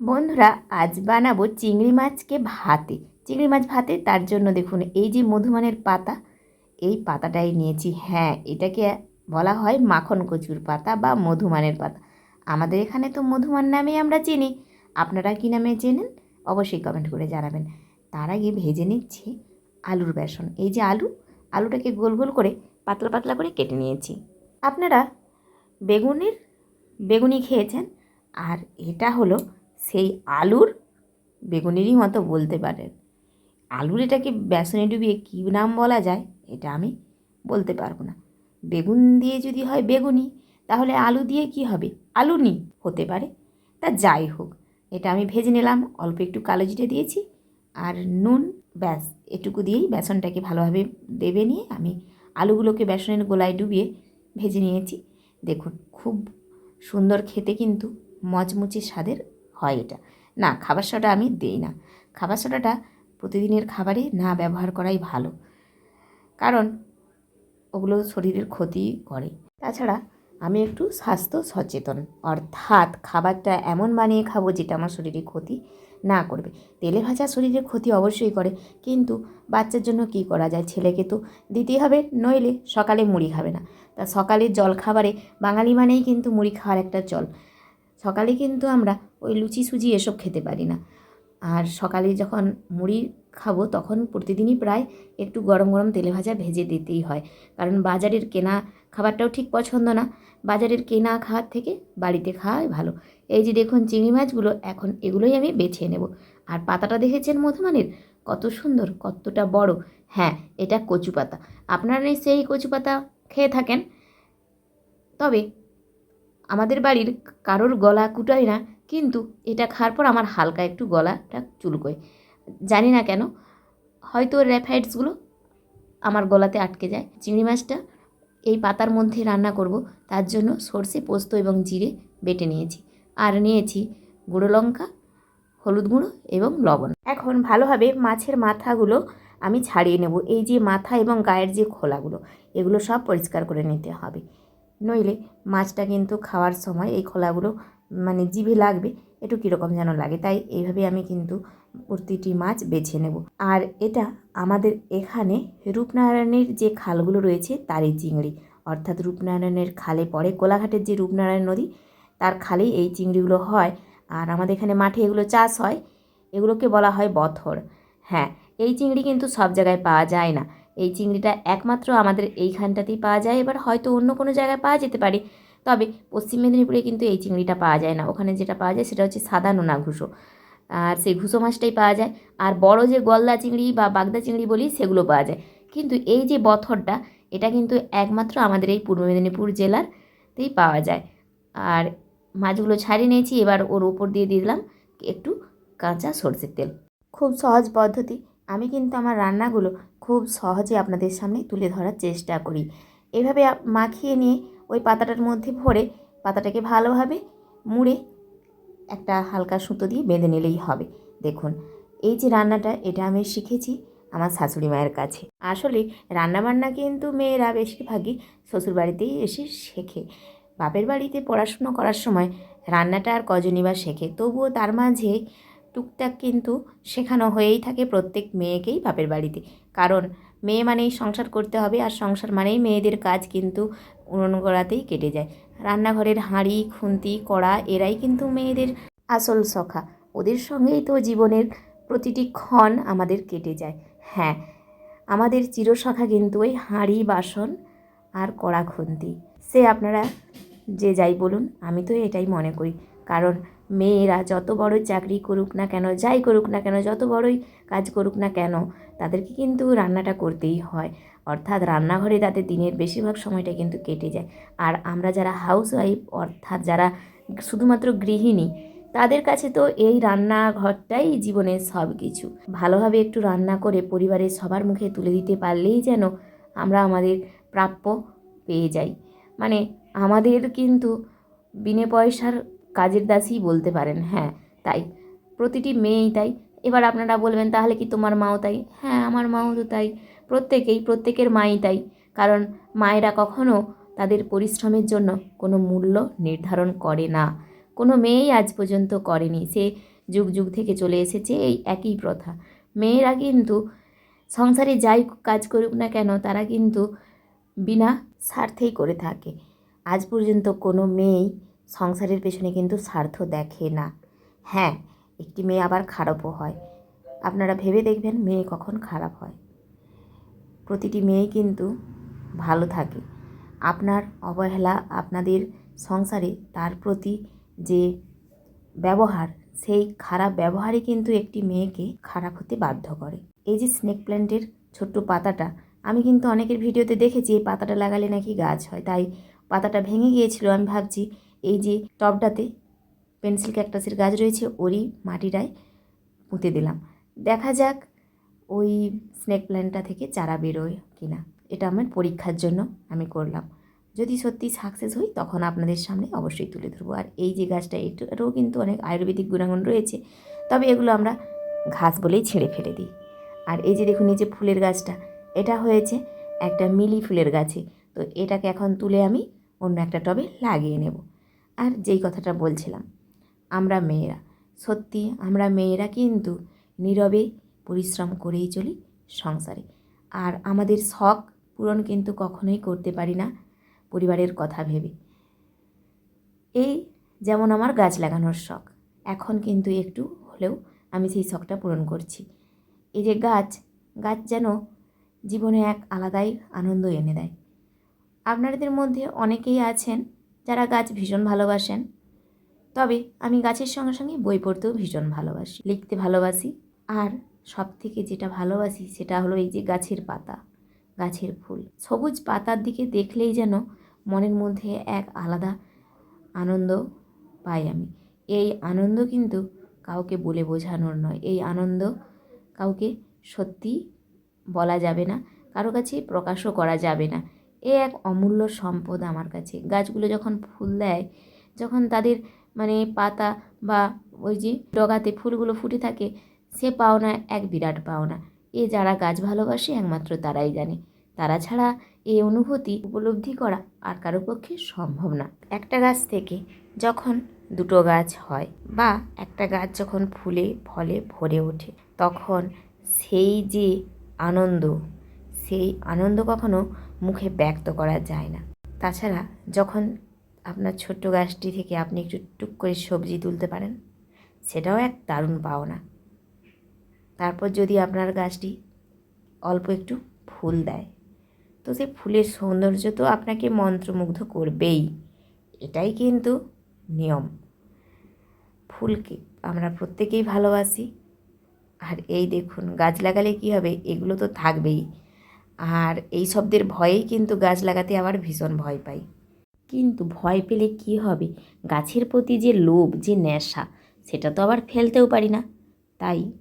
বন্ধুরা, আজ বানাবো চিংড়ি মাছকে ভাতে। চিংড়ি মাছ ভাতে, তার জন্য দেখুন, এই যে মধুমানের পাতা, এই পাতাটাই নিয়েছি। হ্যাঁ এটাকে বলা হয় মাখন কচুর পাতা বা মধুমানের পাতা। আমাদের এখানে তো মধুমান নামেই আমরা চিনি। আপনারা কী নামে চেনেন? অবশ্যই কমেন্ট করে জানাবেন। তার আগে ভেজে নিচ্ছি আলুর বেসন। এই যে আলু, আলুটাকে গোল গোল করে পাতলা পাতলা করে কেটে নিয়েছি। আপনারা বেগুনের, বেগুনি খেয়েছেন, আর এটা হলো সেই আলুর বেগুনেরই মতো বলতে পারেন। আলুর এটাকে বেসনে ডুবিয়ে কী নাম বলা যায়, এটা আমি বলতে পারব না। বেগুন দিয়ে যদি হয় বেগুনি, তাহলে আলু দিয়ে কি হবে? আলুনি হতে পারে। তা যাই হোক, এটা আমি ভেজে নিলাম, অল্প একটু কালো জিরে দিয়েছি আর নুন, ব্যাস, এটুকু দিয়েই বেসনটাকে ভালোভাবে দেবে নিয়ে আমি আলুগুলোকে বেসনের গোলায় ডুবিয়ে ভেজে নিয়েছি। দেখুন, খুব সুন্দর খেতে কিন্তু মচমুচে স্বাদের হয় এটা। না, খাবার সোডা আমি দিই না। খাবার সোডাটা প্রতিদিনের খাবারে না ব্যবহার করাই ভালো। কারণ ওগুলো শরীরের ক্ষতি করে। তাছাড়া আমি একটু স্বাস্থ্য সচেতন। অর্থাৎ খাবারটা এমন বানিয়ে খাব যেটা আমার শরীরে ক্ষতি না করবে। তেলে ভাজা শরীরে ক্ষতি অবশ্যই করে। কিন্তু বাচ্চার জন্য কি করা যায়? ছেলেকে তো দিতেই হবে, নইলে সকালে মুড়ি খাবে না। তা সকালে জল খাবারে বাঙালি মানেই কিন্তু মুড়ি খাওয়ার একটা চল। সকালে কিন্তু আমরা ওই লুচি, সুজি এসব খেতে পারি না। আর সকালে যখন মুড়ি খাব তখন প্রতিদিনই প্রায় একটু গরম গরম তেলে ভাজা ভেজে দিতেই হয়। কারণ বাজারের কেনা খাবারটাও ঠিক পছন্দ না। বাজারের কেনা খাওয়ার থেকে বাড়িতে খাওয়াই ভালো। এই যে দেখুন চিংড়ি মাছগুলো, এখন এগুলোই আমি বেছে নেব। আর পাতাটা দেখেছেন মধুমানের কত সুন্দর, কতটা বড়। হ্যাঁ এটা কচু পাতা আপনারা নিশ্চয়ই কচু পাতা খেয়ে থাকেন। তবে আমাদের বাড়ির কারোর গলা কুটায় না, কিন্তু এটা খাওয়ার পর আমার হালকা একটু গলাটা চুলকোয়। জানি না কেন, হয়তো র্যাফাইডসগুলো আমার গলাতে আটকে যায়। চিংড়ি মাছটা এই পাতার মধ্যে রান্না করব, তার জন্য সর্ষে, পোস্ত এবং জিরে বেটে নিয়েছি। আর নিয়েছি গুঁড়ো লঙ্কা, হলুদ গুঁড়ো এবং লবণ। এখন ভালোভাবে মাছের মাথাগুলো আমি ছাড়িয়ে নেব। এই যে মাথা এবং গায়ের যে খোলাগুলো, এগুলো সব পরিষ্কার করে নিতে হবে। নইলে মাছটা কিন্তু খাওয়ার সময় এই খোলাগুলো মানে জিভে লাগবে একটু কীরকম যেন লাগে। তাই এইভাবে আমি কিন্তু প্রতিটি মাছ বেছে নেব। আর এটা আমাদের এখানে রূপনারায়ণের যে খালগুলো রয়েছে, তারই চিংড়ি। অর্থাৎ রূপনারায়ণের খালে পড়ে কোলাঘাটের যে রূপনারায়ণ নদী, তার খালেই এই চিংড়িগুলো হয়। আর আমাদের এখানে মাঠে এগুলো চাষ হয়, এগুলোকে বলা হয় বথর। হ্যাঁ এই চিংড়ি কিন্তু সব জায়গায় পাওয়া যায় না। এই চিংড়িটা একমাত্র আমাদের এইখানটাতেই পাওয়া যায়। এবার হয়তো অন্য কোনো জায়গায় পাওয়া যেতে পারে। তবে পশ্চিম মেদিনীপুরে কিন্তু এই চিংড়িটা পাওয়া যায় না। ওখানে যেটা পাওয়া যায় সেটা হচ্ছে সাদা নোনা ঘুষো। আর সেই ঘুষো মাছটাই পাওয়া যায়। আর বড় যে গলদা চিংড়ি বা বাগদা চিংড়ি বলি, সেগুলো পাওয়া যায়। কিন্তু এই যে বথরটা, এটা কিন্তু একমাত্র আমাদের এই পূর্ব মেদিনীপুর জেলারতেই পাওয়া যায়। আর মাছগুলো ছাড়িয়ে নিয়েছি, এবার ওর উপর দিয়ে দিয়ে দিলাম একটু কাঁচা সর্ষের তেল। খুব সহজ পদ্ধতি। আমি কিন্তু আমার রান্নাগুলো খুব সহজে আপনাদের সামনে তুলে ধরার চেষ্টা করি। এভাবে মাখিয়ে নিয়ে ওই পাতাটার মধ্যে ভরে পাতাটাকে ভালোভাবে মুড়ে একটা হালকা সুতো দিয়ে বেঁধে নিলেই হবে। দেখুন, এই যে রান্নাটা, এটা আমি শিখেছি আমার শাশুড়ি মায়ের কাছে। আসলে রান্নাবান্না কিন্তু মেয়েরা বেশিরভাগই শ্বশুরবাড়িতেই এসে শেখে। বাপের বাড়িতে পড়াশুনো করার সময় রান্নাটা আর কজনই বা শেখে, তবুও তার মাঝে টুকটাক কিন্তু শেখানো হয়েই থাকে প্রত্যেক মেয়েকেই বাপের বাড়িতে। কারণ মেয়ে মানেই সংসার করতে হবে আর সংসার মানেই মেয়েদের কাজ কিন্তু উনুন গড়াতেই কেটে যায়। রান্নাঘরের হাঁড়ি, খুন্তি, কড়া এরাই কিন্তু মেয়েদের আসল সখা। ওদের সঙ্গেই তো জীবনের প্রতিটি ক্ষণ আমাদের কেটে যায়। হ্যাঁ আমাদের চিরসখা কিন্তু ওই হাঁড়ি, বাসন আর কড়া, খুন্তি। সে আপনারা যে যাই বলুন, আমি তো এটাই মনে করি। কারণ মেয়েরা যত বড়ই চাকরি করুক না কেন, যাই করুক না কেন, যত বড়ই কাজ করুক না কেন, তাদেরকে কিন্তু রান্নাটা করতেই হয়। অর্থাৎ রান্নাঘরে তাদের দিনের বেশিরভাগ সময়টা কিন্তু কেটে যায়। আর আমরা যারা হাউস ওয়াইফ অর্থাৎ যারা শুধুমাত্র গৃহিণী, তাদের কাছে তো এই রান্নাঘরটাই জীবনের সব কিছু ভালোভাবে একটু রান্না করে পরিবারের সবার মুখে তুলে দিতে পারলেই যেন আমরা আমাদের প্রাপ্য পেয়ে যাই। মানে আমাদের কিন্তু বিনে পয়সার কাজের দাসই বলতে পারেন হ্যাঁ তাই। প্রতিটি মেয়েই তাই। এবার আপনারা বলবেন, তাহলে কি তোমার মাও তাই? হ্যাঁ আমার মাও তো তাই। প্রত্যেকেই, প্রত্যেকের মাই তাই। কারণ মায়েরা কখনো তাদের পরিশ্রমের জন্য কোনো মূল্য নির্ধারণ করে না। কোনো মেয়েই আজ পর্যন্ত করেনি। সে যুগ যুগ থেকে চলে এসেছে, এই একই প্রথা। মেয়েরা কিন্তু সংসারে যাই কাজ করুক না কেন, তারা কিন্তু বিনা স্বার্থেই করে থাকে। আজ পর্যন্ত কোনো মেয়েই সংসারের পেছনে কিন্তু স্বার্থ দেখে না। হ্যাঁ একটি মেয়ে আবার খারাপও হয়। আপনারা ভেবে দেখবেন মেয়ে কখন খারাপ হয়। প্রতিটি মেয়ে কিন্তু ভালো থাকে। আপনার অবহেলা আপনাদের সংসারে তার প্রতি যে ব্যবহার, সেই খারাপ ব্যবহারই কিন্তু একটি মেয়েকে খারাপ হতে বাধ্য করে। এই যে স্নেক প্ল্যান্টের ছোট্ট পাতাটা, আমি কিন্তু অনেকের ভিডিওতে দেখেছি, এই পাতাটা লাগালে নাকি গাছ হয়। তাই পাতাটা ভেঙে গিয়েছিল, আমি ভাবছি এই যে টবটাতে পেন্সিল ক্যাকটাসের গাছ রয়েছে, ওরই মাটিটায় পুঁতে দিলাম। দেখা যাক ওই স্নেক প্ল্যান্টটা থেকে চারা বেরোয় কিনা। এটা আমার পরীক্ষার জন্য আমি করলাম। যদি সত্যি সাকসেস হই, তখন আপনাদের সামনে অবশ্যই তুলে ধরবো। আর এই যে গাছটা, এটারও কিন্তু অনেক আয়ুর্বেদিক গুণাগুণ রয়েছে। তবে এগুলো আমরা ঘাস বলেই ছেড়ে ফেলে দিই। আর এই যে দেখুন, এই যে ফুলের গাছটা, এটা হয়েছে একটা মিলি ফুলের গাছে। তো এটাকে এখন তুলে আমি অন্য একটা টবে লাগিয়ে নেব। আর যেই কথাটা বলছিলাম, আমরা মেয়েরা। সত্যি, আমরা মেয়েরা কিন্তু নীরবে পরিশ্রম করেই চলি সংসারে। আর আমাদের শখ পূরণ কিন্তু কখনোই করতে পারি না পরিবারের কথা ভেবে। এই যেমন আমার গাছ লাগানোর শখ, এখন কিন্তু একটু হলেও আমি সেই শখটা পূরণ করছি। এই যে গাছ গাছ যেন জীবনে এক আলাদাই আনন্দ এনে দেয়। আপনাদের মধ্যে অনেকেই আছেন যারা গাছ ভীষণ ভালোবাসেন। তবে আমি গাছের সঙ্গে সঙ্গে বই পড়তেও ভীষণ ভালোবাসি, লিখতে ভালোবাসি। আর সব থেকে যেটা ভালোবাসি সেটা হলো এই যে গাছের পাতা, গাছের ফুল। সবুজ পাতার দিকে দেখলেই যেন মনের মধ্যে এক আলাদা আনন্দ পাই আমি। এই আনন্দ কিন্তু কাউকে বলে বোঝানোর নয়। এই আনন্দ কাউকে সত্যি বলা যাবে না, কারও কাছে প্রকাশও করা যাবে না। এ এক অমূল্য সম্পদ আমার কাছে। গাছগুলো যখন ফুল দেয়, যখন তাদের মানে পাতা বা ওই যে ডগাতে ফুলগুলো ফুটে থাকে, সে পাওনা এক বিরাট পাওনা। এ যারা গাছ ভালোবাসে, একমাত্র তারাই জানে। তারা ছাড়া এই অনুভূতি উপলব্ধি করা আর কারও পক্ষে সম্ভব না। একটা গাছ থেকে যখন দুটো গাছ হয় বা একটা গাছ যখন ফুলে, ফলে ভরে ওঠে, তখন সেই যে আনন্দ, সেই আনন্দ কখনো মুখে ব্যক্ত করা যায় না। তাছাড়া যখন আপনার ছোট্ট গাছটি থেকে আপনি একটু টুক করে সবজি তুলতে পারেন, সেটাও এক দারুণ পাওনা। তারপর যদি আপনার গাছটি অল্প একটু ফুল দেয়, তো সে ফুলের সৌন্দর্য তো আপনাকে মন্ত্রমুগ্ধ করবেই। এটাই কিন্তু নিয়ম। ফুলকে আমরা প্রত্যেকেই ভালোবাসি। আর এই দেখুন, গাছ লাগালে কী হবে? এগুলো তো থাকবেই। আর এই শব্দের ভয়েই কিন্তু গাছ লাগাতে আবার ভীষণ ভয় পাই। কিন্তু ভয় পেলে কি হবে? গাছের প্রতি যে লোভ, যে নেশা, সেটা তো আবার ফেলতেও পারি না। তাই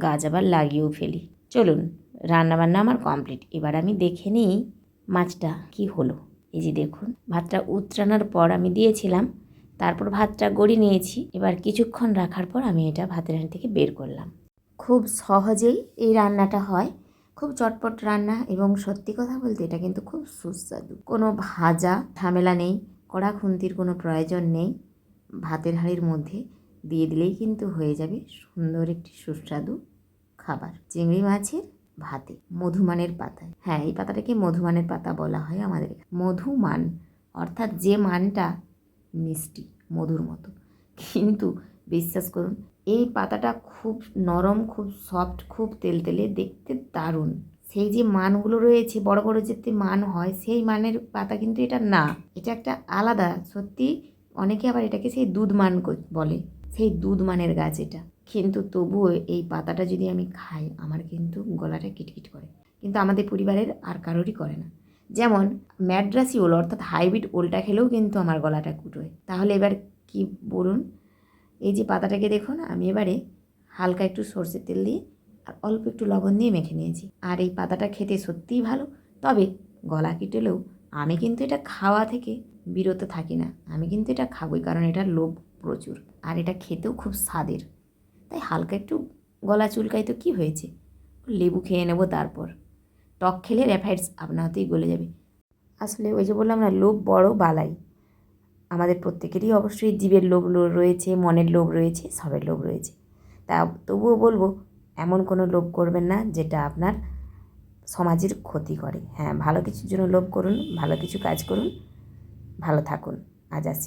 গাছ আবার লাগিয়েও ফেলি। চলুন, রান্নাবান্না আমার কমপ্লিট। এবার আমি দেখে নিই মাছটা কি হলো। এই যে দেখুন, ভাতটা উতরানোর পর আমি দিয়েছিলাম। তারপর ভাতটা গড়ি নিয়েছি। এবার কিছুক্ষণ রাখার পর আমি এটা ভাতের থেকে বের করলাম। খুব সহজেই এই রান্নাটা হয়। খুব চটপট রান্না এবং সত্যি কথা বলতে এটা কিন্তু খুব সুস্বাদু। কোনো ভাজা ঝামেলা নেই, কড়া খুন্তির কোনো প্রয়োজন নেই। ভাতের হাঁড়ির মধ্যে দিয়ে দিলেই কিন্তু হয়ে যাবে সুন্দর একটি সুস্বাদু খাবার। চিংড়ি মাছের ভাতে, মধুমানের পাতায় হ্যাঁ এই পাতাটাকে মধুমানের পাতা বলা হয় আমাদের। মধুমান, অর্থাৎ যে মানটা মিষ্টি, মধুর মতো। কিন্তু বিশ্বাস করুন এই পাতাটা খুব নরম, খুব সফট খুব তেলতেলে দেখতে দারুণ। সেই যে মানগুলো রয়েছে, বড় বড় যেতে মান হয়, সেই মানের পাতা কিন্তু এটা না। এটা একটা আলাদা, সত্যি অনেকে আবার এটাকে সেই দুধ মান বলে। সেই দুধ মানের গাছ এটা। কিন্তু তবুও এই পাতাটা যদি আমি খাই, আমার কিন্তু গলাটা কিটকিট করে। কিন্তু আমাদের পরিবারের আর কারোরই করে না। যেমন ম্যাড্রাসি ওল, অর্থাৎ হাইব্রিড ওলটা খেলেও কিন্তু আমার গলাটা কুটোয়। তাহলে এবার কি বলুন? এই যে পাতাটাকে দেখুন, আমি এবারে হালকা একটু সর্ষের তেল দিয়ে আর অল্প একটু লবণ দিয়ে মেখে নিয়েছি। আর এই পাতাটা খেতে সত্যিই ভালো। তবে গলা কেটেলেও আমি কিন্তু এটা খাওয়া থেকে বিরত থাকি না। আমি কিন্তু এটা খাবোই, কারণ এটার লোভ প্রচুর। আর এটা খেতেও খুব স্বাদের। তাই হালকা একটু গলা চুলকাই তো কী হয়েছে? লেবু খেয়ে নেব তারপর। টক খেলে র্যাফাইডস আপনা হতেই গলে যাবে। আসলে ওই যে বললাম না, লোভ বড় বালাই। আমাদের প্রত্যেকেরই অবশ্যই জীবের লোভ রয়েছে, মনের লোভ রয়েছে, সবের লোভ রয়েছে। তা তবুও বলব, এমন কোনো লোভ করবেন না যেটা আপনার সমাজের ক্ষতি করে। হ্যাঁ ভালো কিছুর জন্য লোভ করুন, ভালো কিছু কাজ করুন, ভালো থাকুন। আজ আসি।